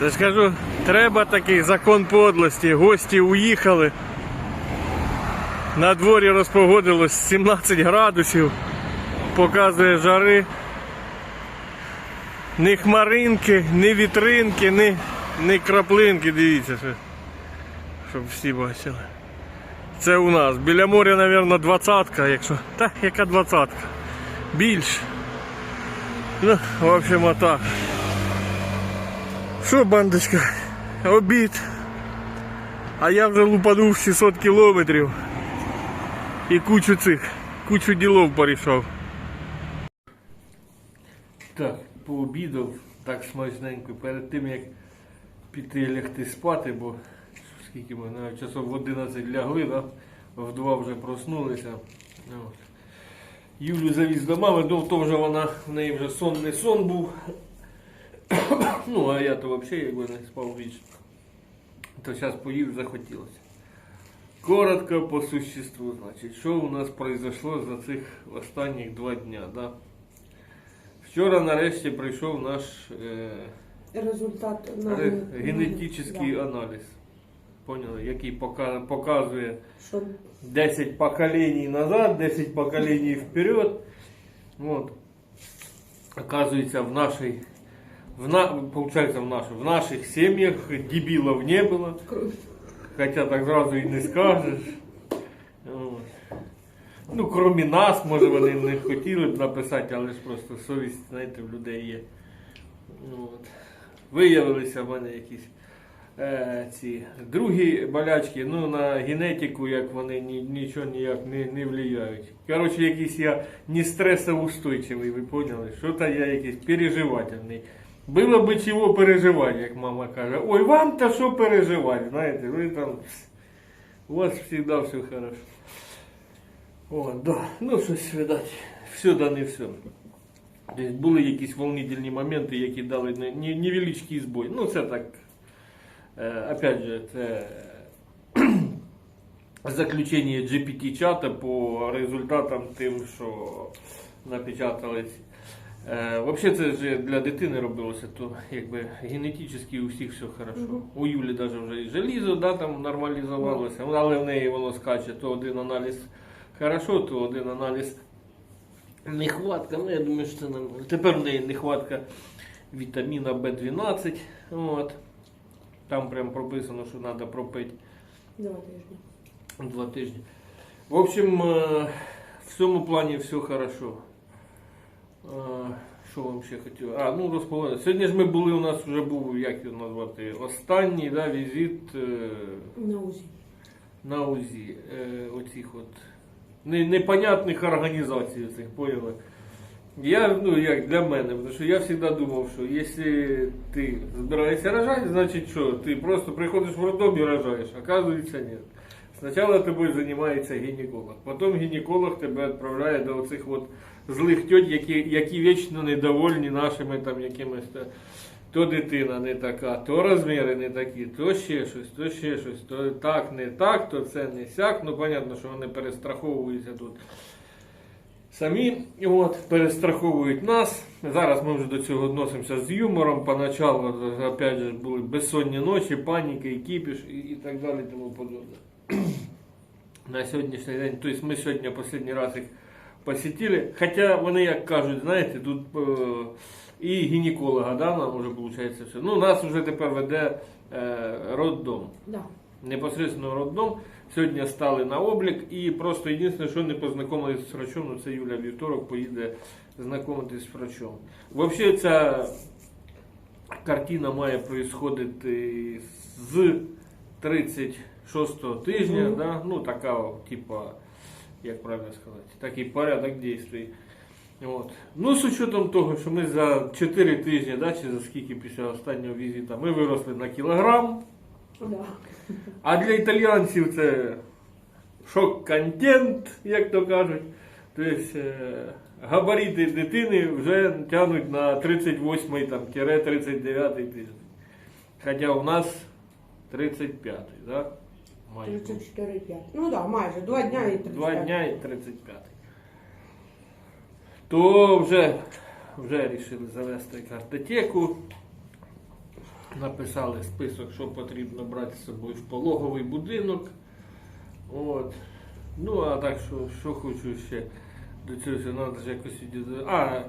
Це ж треба такий закон подлості. Гості уїхали. На дворі розпогодилось 17 градусів. Показує жари. Ні хмаринки, ні вітринки, ні, ні краплинки. Дивіться, що, щоб всі бачили. Це у нас. Біля моря, мабуть, двадцятка, якщо. Та, яка двадцятка? Більше. Ну, в общем, отак. Що, бандочка? Обід. А я вже лупанув 600 кілометрів. І кучу цих, кучу ділов порішав. Так, пообідав так смачненько перед тим як піти лягти спати, бо скільки ми навіть часов в 11 лягли, да? в 2 вже проснулися. От. Юлю завіз до мами, до того вже вона, в неї вже сон не сон був. ну, а я то взагалі якби не спав річ. То зараз поїв захотілося. Коротко по существу, значить, що у нас произошло за цих останніх два дня. Да? Вчора нарешті прийшов наш е, Результат на ре- генетичний аналіз. Поняли, який пока- показує Що 10 поколений назад, 10 поколений вперед. Вот. Оказывается, в нашей, в на, получается, в, нашей, в наших семьях дебилов не было. кру- Хотя так зразу і не скажеш. От. Ну, крім нас, може вони не хотіли б написати, але ж просто совість, знаєте, в людей є. От. Виявилися в мене якісь е, ці другі болячки, ну на генетику, як вони ні, нічого ніяк не, не впливають. Коротше, якийсь я не стресоустойчивий, ви поняли? Що то я якийсь переживательний. Було би чого переживати, як мама каже. Ой, вам то що переживати, знаєте, ви там. У вас завжди все хорошо. О, да. Ну, щось, видать, все да не все. Тобто були якісь волнительні моменти, які дали не- не- невеличкий збой. Ну, це так. Е, опять же, це е, заключення GPT-чата по результатам тим, що напечатались. Е, Взагалі це ж для дитини робилося, то якби генетично у всіх все хорошо. Мгм. У Юлі навіть вже і желізо да, там нормалізувалося, але в неї воно скаче, то один аналіз хорошо, то один аналіз нехватка. Ну, я думаю, що це нормально. Тепер в неї нехватка вітаміна В12. От. Там прям прописано, що треба пропити два тижні. два тижні. В общем, е, в цьому плані все хорошо. Що вам ще хотів? А, ну розповідаю. Сьогодні ж ми були, у нас вже був, як його назвати, останній да, візит е, На УЗІ. на УЗІ е, оцих от непонятних організацій цих, поняли? Я, ну, як для мене, тому що я завжди думав, що якщо ти збираєшся рожати, значить що, ти просто приходиш в роддом і рожаєш. Оказується, ні. Спочатку тобою займається гінеколог, потім гінеколог тебе відправляє до оцих от злих тьоть, які, які вічно недовольні нашими там якимось. та- то дитина не така, то розміри не такі, то ще щось, то ще щось, то так, не так, то це не сяк. Ну, понятно, що вони перестраховуються тут. Самі от, перестраховують нас. Зараз ми вже до цього відносимося з юмором. Поначалу, опять же, були безсонні ночі, паніки, кіпіш і, і так далі, тому подобне. На сьогоднішній день, тобто ми сьогодні останній раз їх посетили. Хоча вони, як кажуть, знаєте, тут е, і гінеколога, да, нам вже виходить все. Ну, нас вже тепер веде е, роддом. Да. Непосредственно роддом. Сьогодні стали на облік і просто єдине, що не познайомилися з врачом, ну це Юля вівторок поїде знайомитись з врачом. Взагалі ця картина має происходити з 36-го тижня, Мгм. да? ну така, типа, як правильно сказати, такий порядок дій. От. Ну, з учетом того, що ми за 4 тижні, да, чи за скільки після останнього візита, ми виросли на кілограм. Да. А для італіянців це шок-контент, як то кажуть. Тобто е, габарити дитини вже тягнуть на 38 там, тире 39 тиждень. Хоча у нас 35, да? Має 34,5. Ну так, да, майже. Два дня і 35. Два дня і 35. То вже, вже рішили завести картотеку. написали список, що потрібно брати з собою в пологовий будинок. От. Ну, а так що, що хочу ще до цього, треба ж якось відійти. А,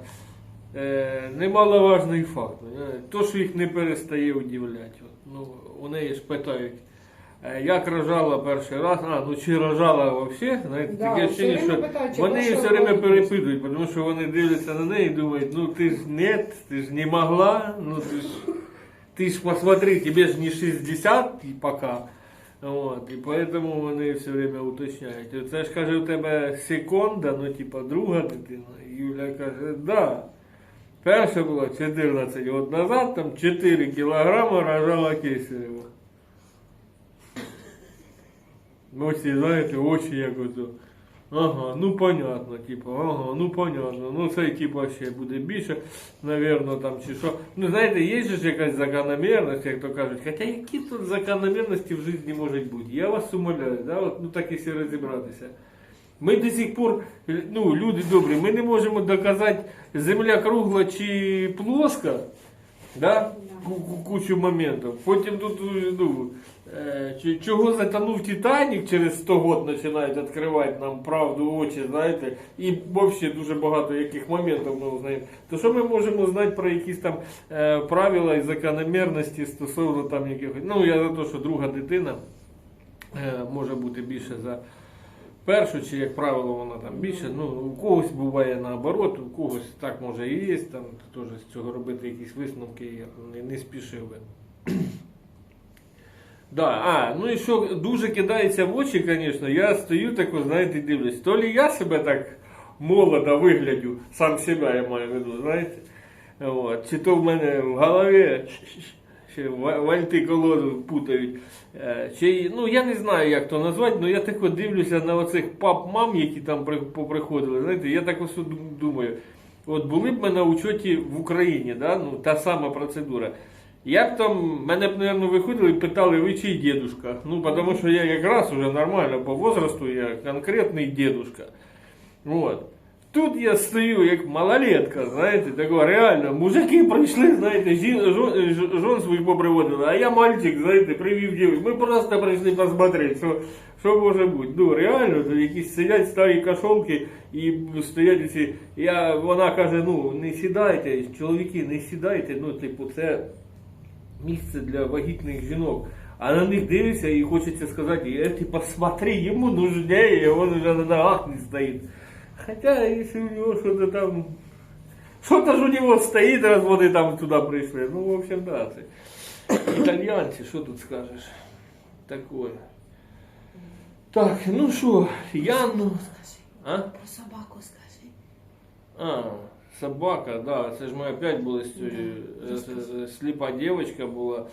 е, немаловажний факт. е, То, що їх не перестає удивляти. От, Ну, у неї ж питають, як рожала перший раз, а, ну чи рожала взагалі, знаєте, Да, таке ощущення, що питають, вони її все время перепитують, тому що вони дивляться на неї і думають, ну ти ж нет, ти ж не могла, ну ти ж, ти ж посмотри, тебе ж не 60 і пока. От, і поэтому вони все время уточняють. Це ж каже, у тебе секунда, ну типа друга дитина. Юля каже, да. Перша була 14 років назад, там 4 кілограми рожала кесарева. Всі, знаєте, очі як. Ага, ну понятно, типу, ага, ну понятно. Ну це типу ще буде більше, навірно, там чи що. Ну знаєте, є ж якась закономірність, як то кажуть. Хоча які тут закономірності в житті можуть бути? Я вас умоляю, да? От, ну так якщо розібратися. Ми до сих пор, ну, люди добрі, ми не можемо доказати, земля кругла чи плоска, да? Ку- ку- кучу моментів. Потім тут, ну, е, чого затонув Титанік через 100 років починають відкривати нам правду в очі, знаєте, і взагалі дуже багато яких моментів ми знаємо. То що ми можемо знати про якісь там е, правила і закономірності стосовно там якихось. Ну, я за те, що друга дитина е, може бути більше за першу, чи як правило вона там більше. Ну, у когось буває наоборот, у когось так може і є, там теж з цього робити якісь висновки я не, спішив би. Да, а, ну і що дуже кидається в очі, звісно, я стою тако, знаєте, дивлюсь. То лі я себе так молодо виглядю, сам себе я маю в виду, знаєте. От. Чи то в мене в голові ще ва- вальти колоду путають. Е, Чи, ну я не знаю, як то назвати, але я так от дивлюся на оцих пап-мам, які там при- поприходили. Знаєте, я так ось думаю. От були б ми на учоті в Україні, да? ну, та сама процедура. Я б там, мене б, мабуть, виходили і питали, ви чий дедушка? Ну, тому що я якраз уже нормально по возрасту, я конкретний дедушка. Вот. Тут я стою як малолетка, знаєте, такого реально. Мужики прийшли, знаєте, жін, жон, жон своїх поприводили, а я мальчик, знаєте, привів дівчину. Ми просто прийшли посмотрети, що, що може бути. Ну, реально, то якісь сидять старі кашолки і стоять ці. Я, вона каже, ну, не сідайте, чоловіки, не сідайте, ну, типу, це місце для вагітних жінок. А на них дивишся і хочеться сказати, «Е, ти посмотри, йому нужнее, он уже на ногах не стоїть. Хотя, если у него что-то там... Что-то ж у него стоит, раз вони там туда пришли. Ну, в общем, да, це італьянці, що тут скажеш? Такое. Так, ну Яну... Скажи. А? Про собаку скажи. А, собака, да, це ж ми опять були з цією Да, е, е, сліпа дівчинка була,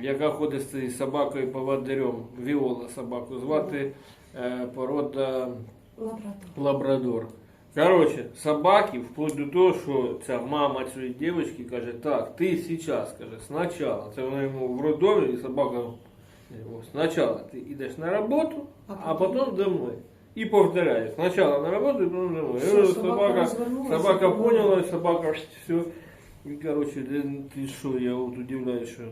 яка ходить з цією собакою поводирем. Віола собаку звати е, порода Лабрадор. лабрадор. Короче, собаки, вплоть до того, що ця мама цієї дівчинки каже, так, ти зараз, каже, спочатку. Це вона йому в роддомі, і собака, «О, спочатку ти йдеш на роботу, А а потім? домой. І повторяє, спочатку на роботу, потім домой. Е, собака собака, собака поняла, собака все. І короче, ти що, я от удивляюсь, що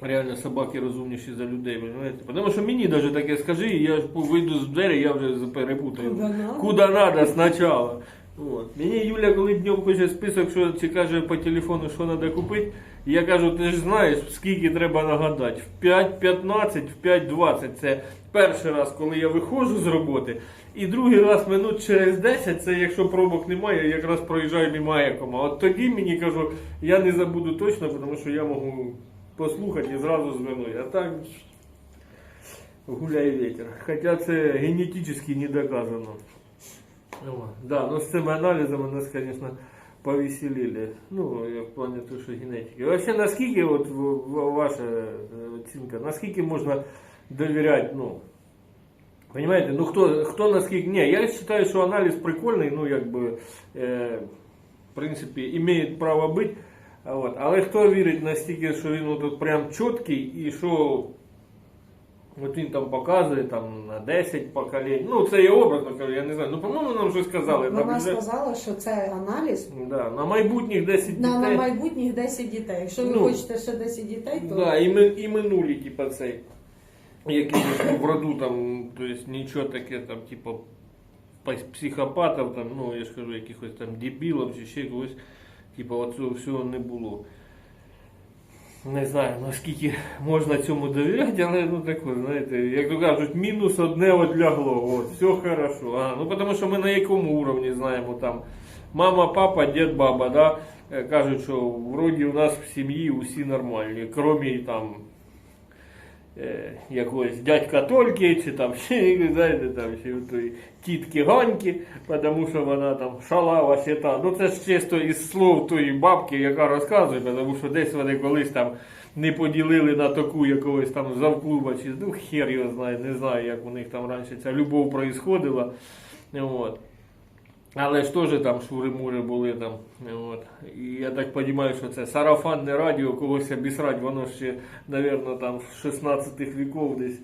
реально собаки розумніші за людей, понимаете? Тому що мені навіть таке скажи, я вийду з двері, я вже перепутаю. Куда надо? Куда надо спочатку. От. Мені Юля, коли днем пише список, що чи каже по телефону, що треба купити, я кажу, ти ж знаєш, скільки треба нагадати. В 5.15, в 5.20. Це перший раз, коли я виходжу з роботи. І другий раз минут через 10, це якщо пробок немає, я якраз проїжджаю мимо Екома. От тоді мені кажу, я не забуду точно, тому що я можу послухати і зразу звернути. А так гуляє вітер. Хоча це генетично не доказано. О, Да, но с цими аналізами нас, конечно, повеселили. Ну, я в плані того, що генетики. Вообще, наскільки от в- в- ваша е, оцінка, наскільки можна довіряти, ну, Понимаете, ну хто, хто наскільки. Ні, я вважаю, що аналіз прикольний, ну якби, е, в принципі, має право бути. А От. Але хто вірить настільки, що він от прям чіткий і що От він там показує там на 10 поколінь. Ну, це я образно кажу, я не знаю. Ну, по-моєму, нам щось сказали. Там Вона вже- сказала, що це аналіз да, на майбутніх 10 на, на дітей. майбутніх 10 дітей. Якщо ви Ну. хочете ще 10 дітей, то Да, і, ми, і минулі, типа, цей. Які в роду там, то есть нічого таке там, типа, пас- психопатів, там, ну, я ж кажу, якихось там дебілів чи ще когось, типа, оцього всього не було. Не знаю, наскільки можна цьому довіряти, але ну таке, знаєте, як то кажуть, мінус одне одлягло, от, все хорошо. А, ну тому що ми на якому уровні знаємо там мама, папа, дід, баба, да? Е, кажуть, що вроді у нас в сім'ї усі нормальні, крім там якогось дядька Тольки, чи там ще, знаєте, там ще тої тітки Ганьки, тому що вона там шалава ще та. Ну це ж чисто із слов тої бабки, яка розказує, тому що десь вони колись там не поділили на таку якогось там завклуба, чи ну хер його знає, не знаю, як у них там раніше ця любов проїсходила. От. Але ж теж там шури-мури були там. От. І я так розумію, що це сарафанне радіо, когось обісрать, воно ще, мабуть, там з 16 віков десь.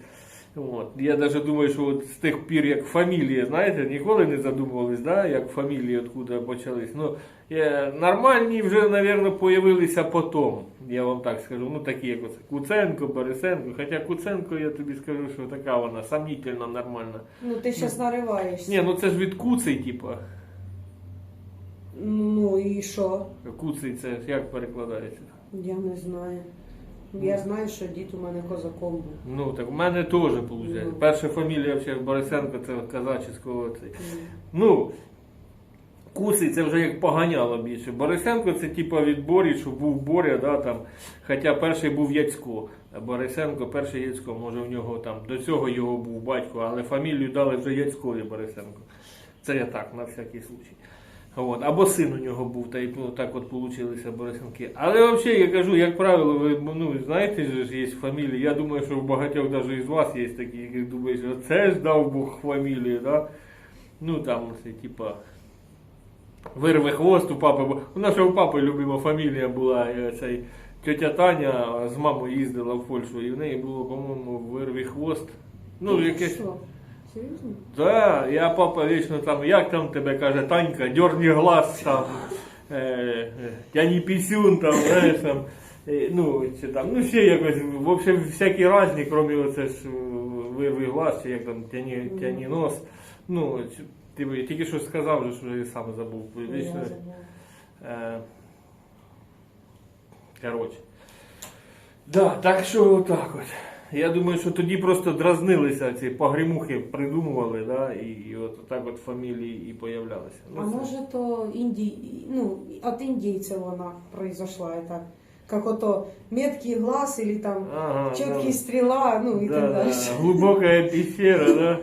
От. Я навіть думаю, що от з тих пір, як фамілії, знаєте, ніколи не задумувались, да, як фамілії откуда почались. Ну, е, нормальні вже, мабуть, появилися потім, я вам так скажу. Ну, такі, як оце Куценко, Борисенко. Хоча Куценко, я тобі скажу, що така вона сомнительно нормальна. ну ти зараз нариваєшся. Ні, ну це ж від куцей, типа. Ну і що? Куций це як перекладається? Я не знаю. Я знаю, що дід у мене козаком був. Ну, так в мене теж виходить. Ну. Перша фамілія взагалі Борисенко, це казачського цей. Ну, Куций це вже як поганяло більше. Борисенко це типа від Борі, що був Боря, да, там. Хоча перший був Яцько. Борисенко, перший Яцько, може в нього там, до цього його був батько, але фамілію дали вже Яцькові Борисенко. Це я так, на всякий случай. От. Або син у нього був, та й ну, так от получилися Борисенки. Але взагалі, я кажу, як правило, ви ну, знаєте, що ж є фамілії. Я думаю, що в багатьох навіть із вас є такі, які думають, що це ж дав Бог фамілію, да? Ну там, це, типа, вирве хвост у папи. Бо у нашого папи любима фамілія була е, цей тетя Таня з мамою їздила в Польщу, і в неї було, по-моєму, вирве хвост. Ну, якесь. Серйозно? Да, я папа вічно там, як там тебе каже, Танька, дьорні глаз там, е, е, тяні пісюн там, знаєш там, е, ну, чи там, ну ще якось, в общем, всякі різні, крім оце ж вирви глаз, чи як там тяні, тяні нос. Ну, чи- ти би тільки що сказав, вже, що я сам забув. Я Вічно, забула. е, коротше. Да, так що отак от. Я думаю, що тоді просто дразнилися ці погремухи, придумували, да, і, і от так от фамілії і появлялися. А Ну, це- може то інді... ну, от індійця вона произошла, это, как ото меткий глаз или там Ага, да. стрела, ну и Да, так да, дальше. глубокая пещера, да.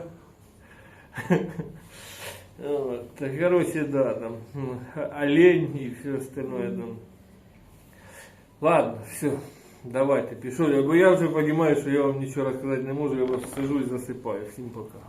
Вот, так, короче, да, там м, олень и все остальное там. Ладно, все, давайте. Бо я вже понимаю, що я вам нічого розказати не можу, я вас сижу і засипаю. Всім пока.